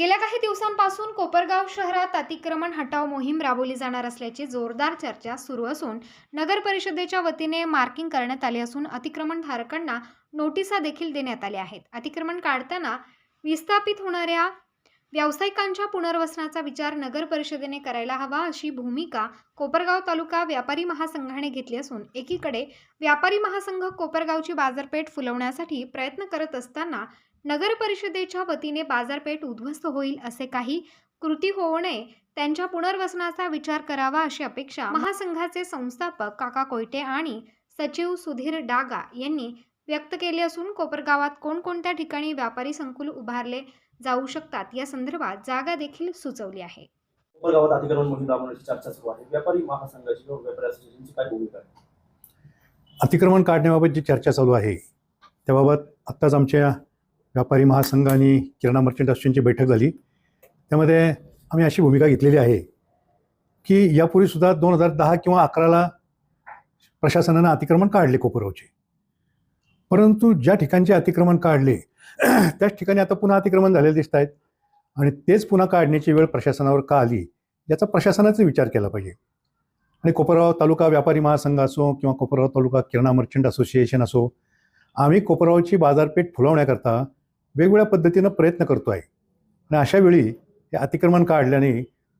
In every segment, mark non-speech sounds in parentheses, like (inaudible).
गेल्या काही दिवसांपासून कोपरगाव शहरात अतिक्रमण हटाव मोहीम राबवली जाणार असल्याची जोरदार चर्चा सुरू असून नगर परिषदेच्या वतीने मार्किंग करण्यात आले असून अतिक्रमण धारकांना नोटिसा देखील देण्यात आल्या आहेत. अतिक्रमण काढताना विस्थापित होणाऱ्या व्यावसायिकांच्या पुनर्वसनाचा विचार नगर परिषदेने करायला हवा अशी भूमिका कोपरगाव तालुका व्यापारी महासंघाने घेतली असून एकीकडे व्यापारी महासंघ कोपरगावची बाजारपेठ फुलवण्यासाठी प्रयत्न करत असताना नगर परिषदेच्या वतीने बाजारपेठ उद्ध्वस्त होईल असे काही कृती होऊ नये त्यांच्या पुनर्वसनाचा विचार करावा अशी अपेक्षा महासंघाचे संस्थापक काका कोयटे आणि सचिव सुधीर डागा यांनी व्यक्त केली असून कोपरगावात कोणकोणत्या ठिकाणी व्यापारी संकुल उभारले जाऊ शकतात या संदर्भात जागा देखील सुचवली आहे. कोपरगावात अतिक्रमण मोहीम राबवण्याची चर्चा सुरू आहे. व्यापारी महासंघाची किंवा व्यापारी असोसिएशनची काय भूमिका आहे? अतिक्रमण काढण्याबाबत जी चर्चा चालू आहे त्याबाबत आत्ताच आमच्या व्यापारी महासंघ आणि किराणा मर्चंट असोसिएशनची बैठक झाली. त्यामध्ये आम्ही अशी भूमिका घेतलेली आहे की यापूर्वीसुद्धा दोन हजार दहा किंवा अकराला प्रशासनानं अतिक्रमण काढले कोपरगावचे. परंतु ज्या ठिकाणचे अतिक्रमण काढले (clears throat) त्याच ठिकाणी आता पुन्हा अतिक्रमण झालेले दिसत आहेत आणि तेच पुन्हा काढण्याची वेळ प्रशासनावर का आली याचा प्रशासनाचा विचार केला पाहिजे. आणि कोपरगाव तालुका व्यापारी महासंघ असो किंवा कोपरगाव तालुका किराणा मर्चंट असोसिएशन असो आम्ही कोपरगावची बाजारपेठ फुलवण्याकरता वेगवेगळ्या पद्धतीनं प्रयत्न करतो आहे आणि अशा वेळी हे अतिक्रमण काढल्याने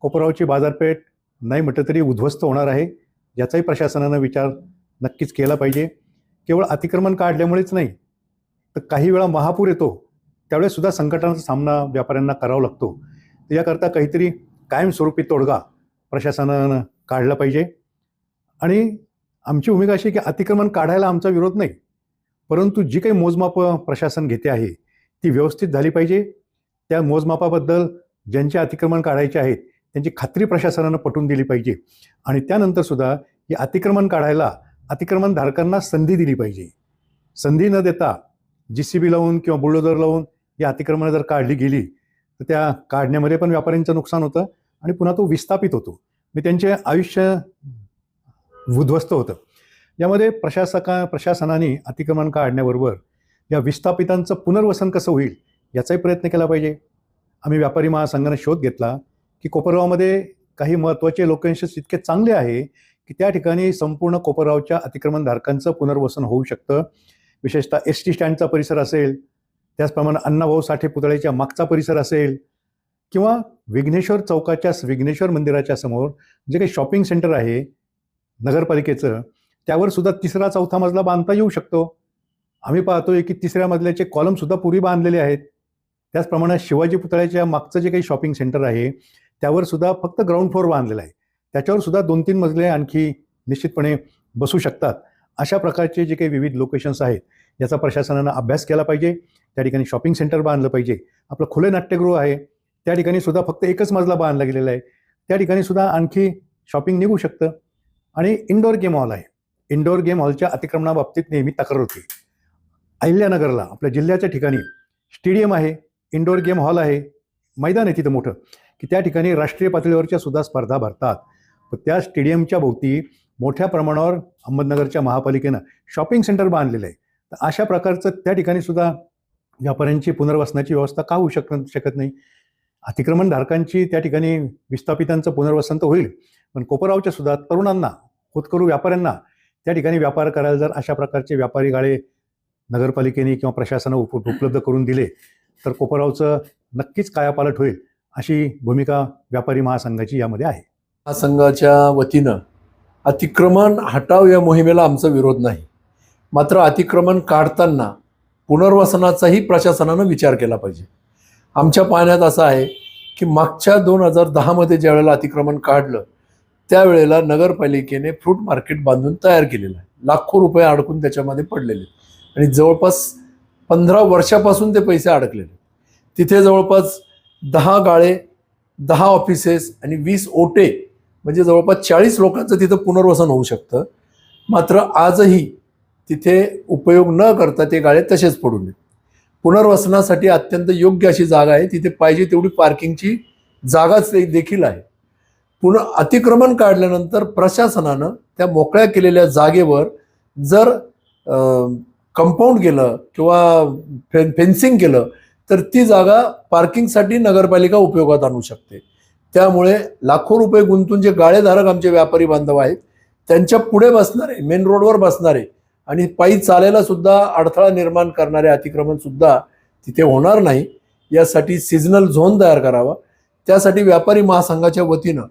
कोपरावची बाजारपेठ नाही म्हटलं तरी उद्ध्वस्त होणार आहे. याचाही प्रशासनानं विचार नक्कीच केला पाहिजे. केवळ अतिक्रमण काढल्यामुळेच नाही तर काही वेळा महापूर येतो. त्यावेळेस सुद्धा संकटांचा सामना व्यापाऱ्यांना करावा लागतो. याकरता काहीतरी कायमस्वरूपी तोडगा प्रशासनानं काढला पाहिजे. आणि आमची भूमिका अशी की अतिक्रमण काढायला आमचा विरोध नाही परंतु जी काही मोजमाप प्रशासन घेते आहे ती व्यवस्थित झाली पाहिजे. त्या मोजमापाबद्दल ज्यांचे अतिक्रमण काढायचे आहेत त्यांची खात्री प्रशासनानं पटवून दिली पाहिजे. आणि त्यानंतर सुद्धा हे अतिक्रमण काढायला अतिक्रमण धारकांना संधी दिली पाहिजे. संधी न देता जी सी बी लावून किंवा बुलडोजर लावून ही अतिक्रमणं जर काढली गेली तर त्या काढण्यामध्ये पण व्यापाऱ्यांचं नुकसान होतं आणि पुन्हा तो विस्थापित होतो. मी त्यांचे आयुष्य उद्ध्वस्त होतं. यामध्ये प्रशासका प्रशासनाने अतिक्रमण काढण्याबरोबर या विस्थापितांचं पुनर्वसन कसं होईल याचाही प्रयत्न केला पाहिजे. आम्ही व्यापारी महासंघाने शोध घेतला की कोपरगावमध्ये काही महत्त्वाचे लोकेशन्स इतके चांगले आहे की त्या ठिकाणी संपूर्ण कोपरगावच्या अतिक्रमणधारकांचं पुनर्वसन होऊ शकतं. विशेषतः एस टी स्टँडचा परिसर असेल त्याचप्रमाणे अण्णाभाऊ साठे पुतळ्याच्या मागचा परिसर असेल किंवा विघ्नेश्वर चौकाच्या विघ्नेश्वर मंदिराच्या समोर जे काही शॉपिंग सेंटर आहे नगरपालिकेचं त्यावर सुद्धा तिसरा चौथा मजला बांधता येऊ शकतो. आम्ही पाहतोय की तिसऱ्या मजल्याचे कॉलमसुद्धा पूर्वी बांधलेले आहेत. त्याचप्रमाणे शिवाजी पुतळ्याच्या मागचं जे काही शॉपिंग सेंटर आहे त्यावर सुद्धा फक्त ग्राउंड फ्लोअर बांधलेला आहे. त्याच्यावर सुद्धा दोन तीन मजले आणखी निश्चितपणे बसू शकतात. अशा प्रकारचे जे काही विविध लोकेशन्स आहेत याचा प्रशासनानं अभ्यास केला पाहिजे. त्या ठिकाणी शॉपिंग सेंटर बांधलं पाहिजे. आपलं खुले नाट्यगृह आहे. त्या ठिकाणी सुद्धा फक्त एकच मजला बांधला गेलेला आहे. त्या ठिकाणी सुद्धा आणखी शॉपिंग निघू शकतं. आणि इनडोअर गेम हॉल आहे. इनडोअर गेम हॉलच्या अतिक्रमणाबाबतीत नेहमी तक्रार होती. अहिल्यानगरला आपल्या जिल्ह्याच्या ठिकाणी स्टेडियम आहे इंडोर गेम हॉल आहे मैदान आहे तिथं मोठं की त्या ठिकाणी राष्ट्रीय पातळीवरच्या सुद्धा स्पर्धा भरतात. तर त्या स्टेडियमच्या भोवती मोठ्या प्रमाणावर अहमदनगरच्या महापालिकेनं शॉपिंग सेंटर बांधलेलं आहे. तर अशा प्रकारचं त्या ठिकाणी सुद्धा व्यापाऱ्यांची पुनर्वसनाची व्यवस्था का होऊ शक शकत नाही? अतिक्रमणधारकांची त्या ठिकाणी विस्थापितांचं पुनर्वसन तर होईल पण कोपरावच्या सुद्धा तरुणांना होतकरू व्यापाऱ्यांना त्या ठिकाणी व्यापार करायला जर अशा प्रकारचे व्यापारी गाळे नगरपालिकेने किंवा प्रशासनानं उप उपलब्ध करून दिले तर कोपरावचं नक्कीच कायापालट होईल अशी भूमिका व्यापारी महासंघाची यामध्ये आहे. महासंघाच्या वतीनं अतिक्रमण हटाव या मोहिमेला आमचा विरोध नाही. मात्र अतिक्रमण काढताना पुनर्वसनाचाही प्रशासनानं विचार केला पाहिजे. आमच्या पाहण्यात असं आहे की मागच्या दोन हजार दहामध्ये ज्यावेळेला अतिक्रमण काढलं त्यावेळेला नगरपालिकेने फ्रूट मार्केट बांधून तयार केलेलं आहे. लाखो रुपये अडकून त्याच्यामध्ये पडलेले आहेत. आणि जवळपास पंधरा वर्षापासून ते पैसे अडकलेले. तिथे जवळपास दहा गाळे दहा ऑफिसेस आणि वीस ओटे म्हणजे जवळपास चाळीस लोकांचं तिथं पुनर्वसन होऊ शकतं. मात्र आजही तिथे उपयोग न करता ते गाळे तसेच पडून आहेत. पुनर्वसनासाठी अत्यंत योग्य अशी जागा आहे. तिथे पाहिजे तेवढी पार्किंगची जागाच देखील आहे. पुन्हा अतिक्रमण काढल्यानंतर प्रशासनानं त्या मोकळ्या केलेल्या जागेवर जर कंपाऊंड केलं किंवा फे फेन्सिंग केलं तर ती जागा पार्किंगसाठी नगरपालिका उपयोगात आणू शकते. त्यामुळे लाखो रुपये गुंतून जे गाळेधारक आमचे व्यापारी बांधव आहेत त्यांच्या पुढे बसणारे मेन रोडवर बसणारे आणि पायी चालायला सुद्धा अडथळा निर्माण करणारे अतिक्रमण सुद्धा तिथे होणार नाही. यासाठी सिजनल झोन तयार करावा. त्यासाठी व्यापारी महासंघाच्या वतीनं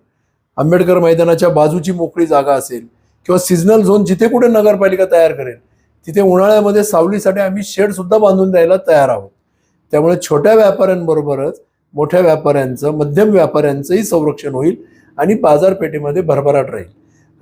आंबेडकर मैदानाच्या बाजूची मोकळी जागा असेल किंवा सिजनल झोन जिथे कुठे नगरपालिका तयार करेल तिथे उन्हाळ्यामध्ये सावलीसाठी आम्ही शेडसुद्धा बांधून द्यायला तयार आहोत. त्यामुळे छोट्या व्यापाऱ्यांबरोबरच मोठ्या व्यापाऱ्यांचं मध्यम व्यापाऱ्यांचंही संरक्षण होईल आणि बाजारपेठेमध्ये भरभराट राहील.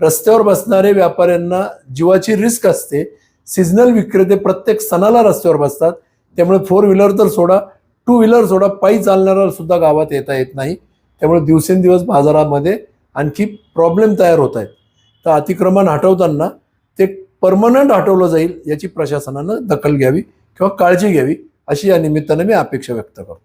रस्त्यावर बसणारे व्यापाऱ्यांना जीवाची रिस्क असते. सिजनल विक्रेते प्रत्येक सणाला रस्त्यावर बसतात. त्यामुळे फोर व्हीलर तर सोडा टू व्हीलर सोडा पायी चालणारा सुद्धा गावात येता येत नाही. त्यामुळे दिवसेंदिवस बाजारामध्ये आणखी प्रॉब्लेम तयार होत आहेत. तर अतिक्रमण हटवताना ते परमनंट हटवलं जाईल याची प्रशासनानं दखल घ्यावी किंवा काळजी घ्यावी अशी या निमित्तानं मी अपेक्षा व्यक्त करतो.